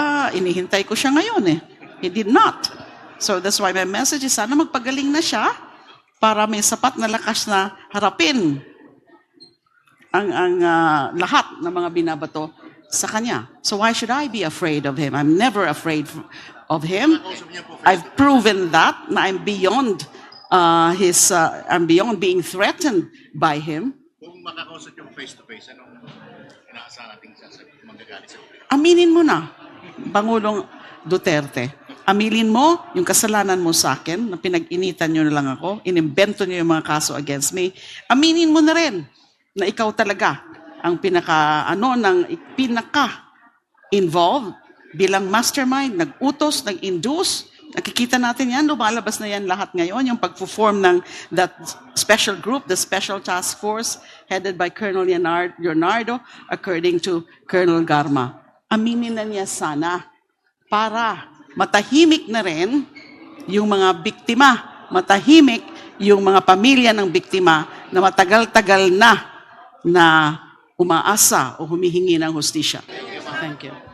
ah, inihintay ko siya ngayon eh. He did not. So that's why my message is sana magpagaling na siya para may sapat na lakas na harapin ang ang ah, lahat ng mga binabato sa kanya. So why should I be afraid of him? I'm never afraid of him. I've proven that na I'm beyond uh, his uh, I'm beyond being threatened by him. Kung makakausap yung face-to-face, anong inaasahan natin sasabi, manggagalit sa? Aminin mo na, Pangulong Duterte. Aminin mo yung kasalanan mo sa akin, na pinag-initan nyo na lang ako, inimbento nyo yung mga kaso against me. Aminin mo na rin na ikaw talaga ang pinaka, ano, ng pinaka involved bilang mastermind, nag-utos, nag-induce. Nakikita natin yan, lumalabas na yan lahat ngayon, yung pag-form ng that special group, the special task force headed by Colonel Leonard- Leonardo, according to Colonel Garma. Aminin na niya sana para matahimik na rin yung mga biktima, matahimik yung mga pamilya ng biktima na matagal-tagal na na umaasa o humihingi ng hustisya. Thank you.